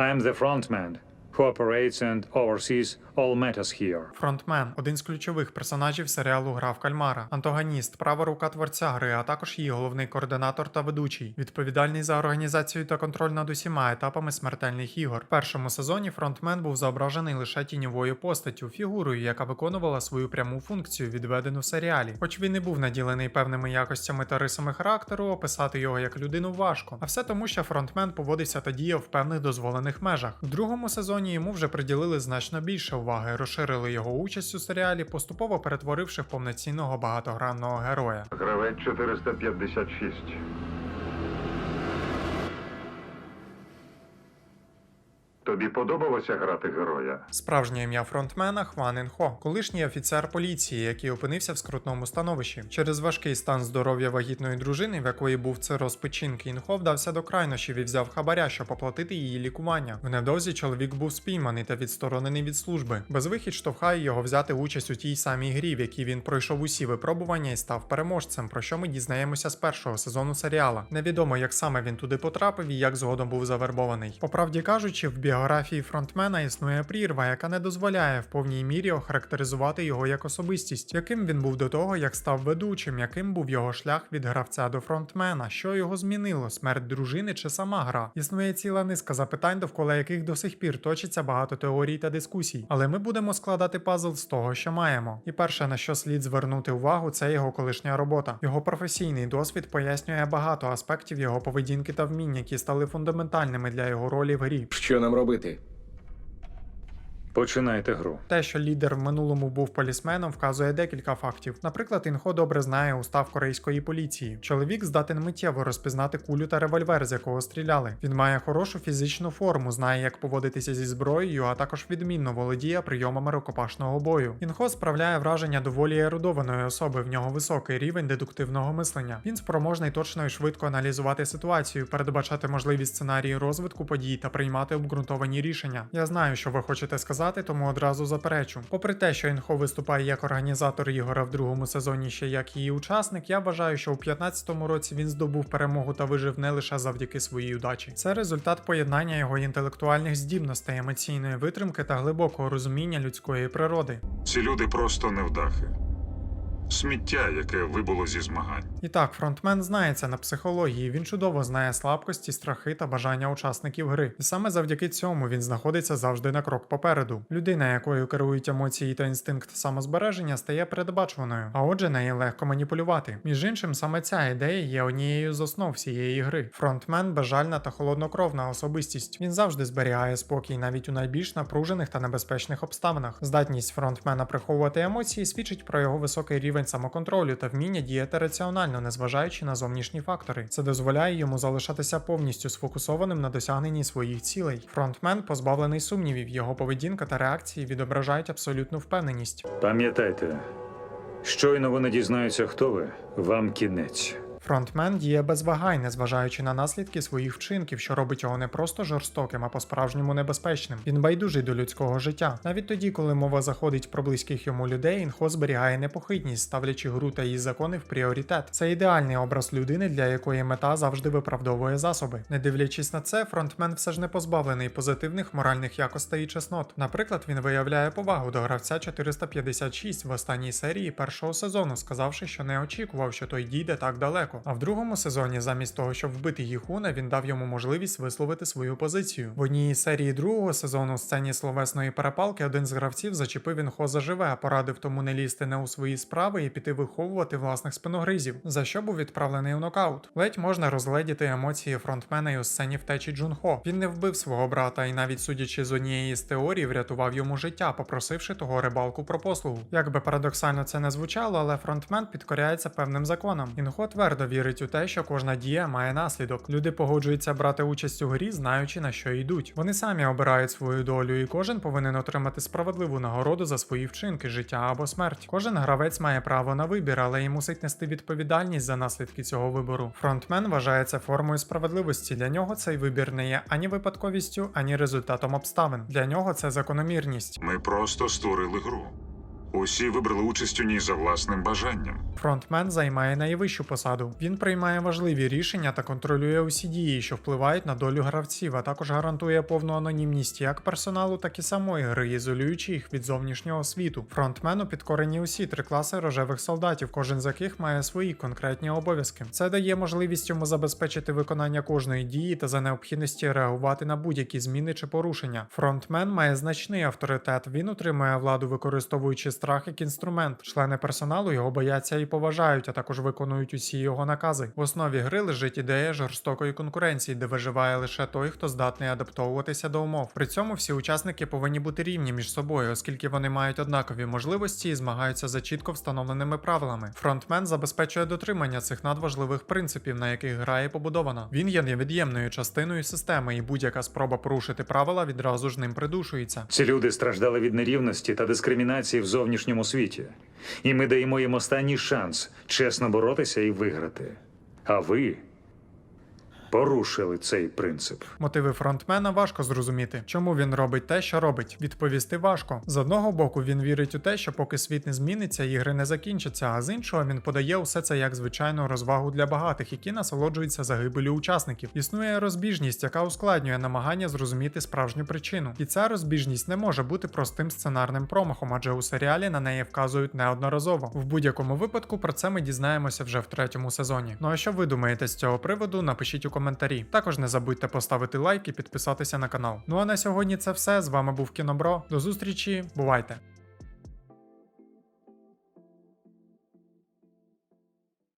I am the frontman who operates and oversees all matters here. Фронтмен один з ключових персонажів серіалу Гра кальмара, антагоніст, права рука творця гри, а також її головний координатор та ведучий, відповідальний за організацію та контроль над усіма етапами смертельних ігор. В першому сезоні фронтмен був зображений лише тіньовою постаттю, фігурою, яка виконувала свою пряму функцію, відведену в серіалі. Хоч він і був наділений певними якостями та рисами характеру, описати його як людину важко. А все тому, що фронтмен поводився та діяв в певних дозволених межах. В другому сезоні йому вже приділили значно більше уваги, розширили його участь у серіалі, поступово перетворивши в повноцінного багатогранного героя. Гравець 456. Тобі подобалося грати героя? Справжнє ім'я фронтмена Хван Інхо, колишній офіцер поліції, який опинився в скрутному становищі. Через важкий стан здоров'я вагітної дружини, в якої був цироз печінки, Інхо вдався до крайнощів і взяв хабаря, щоб оплатити її лікування. В невдовзі чоловік був спійманий та відсторонений від служби. Безвихідь штовхає його взяти участь у тій самій грі, в якій він пройшов усі випробування і став переможцем, про що ми дізнаємося з першого сезону серіала. Невідомо, як саме він туди потрапив і як згодом був завербований. По правді кажучи, в біографії фронтмена існує прірва, яка не дозволяє в повній мірі охарактеризувати його як особистість, яким він був до того, як став ведучим, яким був його шлях від гравця до фронтмена, що його змінило, смерть дружини чи сама гра. Існує ціла низка запитань, довкола яких до сих пір точиться багато теорій та дискусій. Але ми будемо складати пазл з того, що маємо. І перше, на що слід звернути увагу, це його колишня робота. Його професійний досвід пояснює багато аспектів його поведінки та вмінь, які стали фундаментальними для його ролі в грі. Що нам робити? गए थे। Починайте гру. Те, що лідер в минулому був полісменом, вказує декілька фактів. Наприклад, інхо добре знає устав корейської поліції. Чоловік здатен миттєво розпізнати кулю та револьвер, з якого стріляли. Він має хорошу фізичну форму, знає, як поводитися зі зброєю, а також відмінно володіє прийомами рукопашного бою. Інхо справляє враження доволі ерудованої особи. В нього високий рівень дедуктивного мислення. Він спроможний точно і швидко аналізувати ситуацію, передбачати можливі сценарії розвитку подій та приймати обґрунтовані рішення. Я знаю, що ви хочете сказати, тому одразу заперечу. Попри те, що Інхо виступає як організатор ігора в другому сезоні, ще як її учасник, я вважаю, що у 15-му році він здобув перемогу та вижив не лише завдяки своїй удачі. Це результат поєднання його інтелектуальних здібностей, емоційної витримки та глибокого розуміння людської природи. Ці люди просто невдахи. Сміття, яке вибуло зі змагань. І так, фронтмен знається на психології, він чудово знає слабкості, страхи та бажання учасників гри. І саме завдяки цьому він знаходиться завжди на крок попереду. Людина, якою керують емоції та інстинкт самозбереження, стає передбачуваною, а отже, нею легко маніпулювати. Між іншим, саме ця ідея є однією з основ всієї гри. Фронтмен безжальна та холоднокровна особистість. Він завжди зберігає спокій навіть у найбільш напружених та небезпечних обставинах. Здатність фронтмена приховувати емоції свідчить про його високий рівень самоконтролю та вміння діяти раціонально, незважаючи на зовнішні фактори. Це дозволяє йому залишатися повністю сфокусованим на досягненні своїх цілей. Фронтмен позбавлений сумнівів, його поведінка та реакції відображають абсолютну впевненість. Пам'ятайте, щойно вони дізнаються, хто ви, вам кінець. Фронтмен діє без вагань, незважаючи на наслідки своїх вчинків, що робить його не просто жорстоким, а по-справжньому небезпечним. Він байдужий до людського життя. Навіть тоді, коли мова заходить про близьких йому людей, інхо зберігає непохитність, ставлячи гру та її закони в пріоритет. Це ідеальний образ людини, для якої мета завжди виправдовує засоби. Не дивлячись на це, фронтмен все ж не позбавлений позитивних моральних якостей і чеснот. Наприклад, він виявляє повагу до гравця 456 в останній серії першого сезону, сказавши, що не очікував, що той дійде так далеко. А в другому сезоні, замість того, щоб вбити Гіхуна, він дав йому можливість висловити свою позицію. В одній серії другого сезону у сцені словесної перепалки один з гравців зачепив інхо заживе, порадив тому не лізти не у свої справи і піти виховувати власних спиногризів, за що був відправлений у нокаут. Ледь можна розгледіти емоції фронтмена і у сцені втечі Джунхо. Він не вбив свого брата і навіть судячи з однієї з теорій, врятував йому життя, попросивши того рибалку про послугу. Як би парадоксально це не звучало, але фронтмен підкоряється певним законам. Інхо твердо вірить у те, що кожна дія має наслідок. Люди погоджуються брати участь у грі, знаючи на що йдуть. Вони самі обирають свою долю, і кожен повинен отримати справедливу нагороду за свої вчинки, життя або смерть. Кожен гравець має право на вибір, але й мусить нести відповідальність за наслідки цього вибору. Фронтмен вважається формою справедливості. Для нього цей вибір не є ані випадковістю, ані результатом обставин. Для нього це закономірність. Ми просто створили гру. Усі вибрали участь у ній за власним бажанням. Фронтмен займає найвищу посаду. Він приймає важливі рішення та контролює усі дії, що впливають на долю гравців, а також гарантує повну анонімність як персоналу, так і самої гри, ізолюючи їх від зовнішнього світу. Фронтмену підкорені усі три класи рожевих солдатів, кожен з яких має свої конкретні обов'язки. Це дає можливість йому забезпечити виконання кожної дії та за необхідності реагувати на будь-які зміни чи порушення. Фронтмен має значний авторитет. Він утримує владу, використовуючи страх як інструмент. Члени персоналу його бояться і поважають, а також виконують усі його накази. В основі гри лежить ідея жорстокої конкуренції, де виживає лише той, хто здатний адаптовуватися до умов. При цьому всі учасники повинні бути рівні між собою, оскільки вони мають однакові можливості і змагаються за чітко встановленими правилами. Фронтмен забезпечує дотримання цих надважливих принципів, на яких гра є побудована. Він є невід'ємною частиною системи, і будь-яка спроба порушити правила відразу ж ним придушується. Ці люди страждали від нерівності та дискримінації в зовнішньому світі. І ми даємо їм останній шанс чесно боротися і виграти. А ви порушили цей принцип. Мотиви фронтмена важко зрозуміти, чому він робить те, що робить. Відповісти важко. З одного боку, він вірить у те, що поки світ не зміниться, ігри не закінчаться, а з іншого він подає усе це як звичайну розвагу для багатих, які насолоджуються загибелю учасників. Існує розбіжність, яка ускладнює намагання зрозуміти справжню причину. І ця розбіжність не може бути простим сценарним промахом, адже у серіалі на неї вказують неодноразово. В будь-якому випадку про це ми дізнаємося вже в третьому сезоні. Ну а що ви думаєте з цього приводу? Напишіть у коментарі. Також не забудьте поставити лайк і підписатися на канал. Ну а на сьогодні це все. З вами був Кінобро. До зустрічі, бувайте!